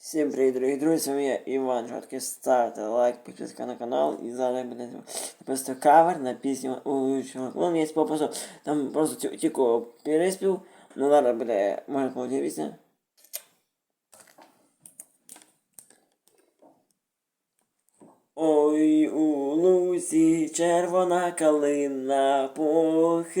Всім привіт, дорогі друзі, з вами я Іван Жорткий. Ставте лайк, підписка на канал і зараз буде просто кавер на пісню улучшого. Вон є попросту, там просто тільки переспів, ну зараз буде, може бути. Ой, у лузі червона калина похилилася.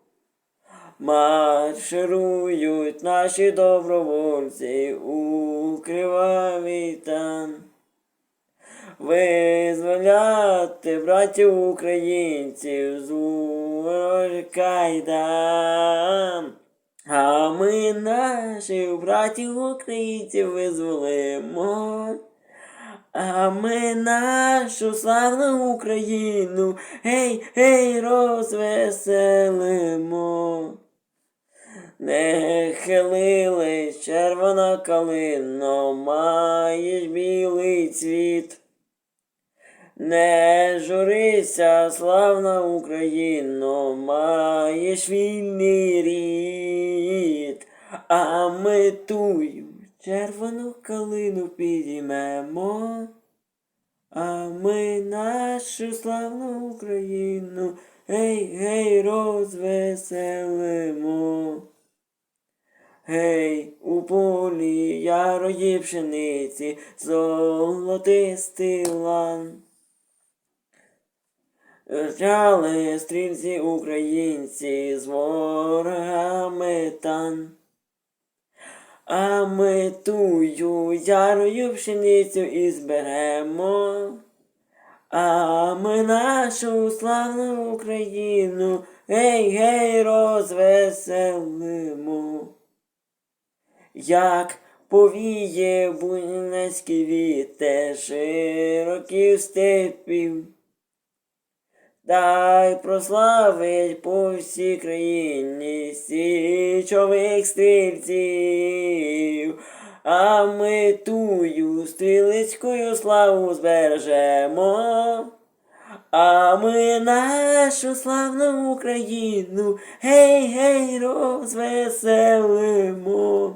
Марширують наші добровольці у кривавий тан. Визволяти братів українців з кайдан. А ми наших братів українців визволимо. А ми нашу славну Україну гей, гей, розвеселимо. Не хилились червона калино, маєш білий цвіт. Не журися, славна Україно, маєш вільний рід, а ми тую червону калину підіймемо, а ми нашу славну Україну гей, гей, розвеселимо. Гей, у полі ярої пшениці, золотистий лан. Ржали стрільці українці з ворогами тан. А ми тую ярою пшеницю і зберемо. А ми нашу славну Україну гей, гей, розвеселимо. Як повіє буйнецький вітер широких степів. Дай прославить по всій країні січових стрільців, а ми тую стрілецькою славу збережемо. А ми нашу славну Україну гей, гей, розвеселимо.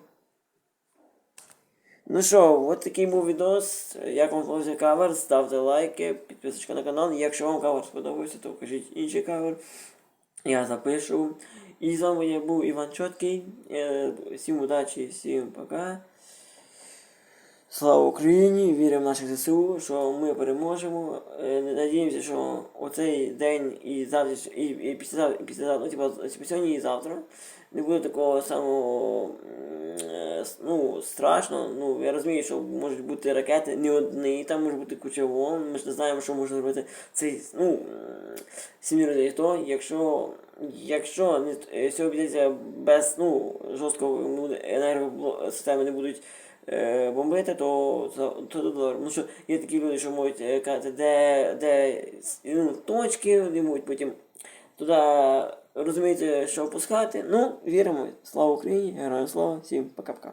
Ну що, от такий був відос. Як вам подобався кавер, ставте лайки, підписочка на канал. Якщо вам кавер сподобався, то кажіть інший кавер. Я запишу. І з вами я був Іван Чоткий. Е, Всім удачі, всім пока. Слава Україні! Віримо в наших ЗСУ, що ми переможемо. Е, Надіємося, що оцей день і завтра, і, і післязавтра, і післязавтра, ну, типа, сьогодні і завтра не буде такого самого е, ну, страшно. Ну, я розумію, що можуть бути ракети не одні, там може бути куча волн. Ми ж не знаємо, що може зробити цей ну, сім'ї людей. То, якщо, якщо не, е, все обійдеться без ну, жорсткого енергосистеми не будуть бомбити, то, то, то добре. Ну що є такі люди, що можуть е, казати, де, де ну, точки, вони можуть потім туди розуміти, що опускати. Ну, віримо. Слава Україні, героям слава, всім пока-пока.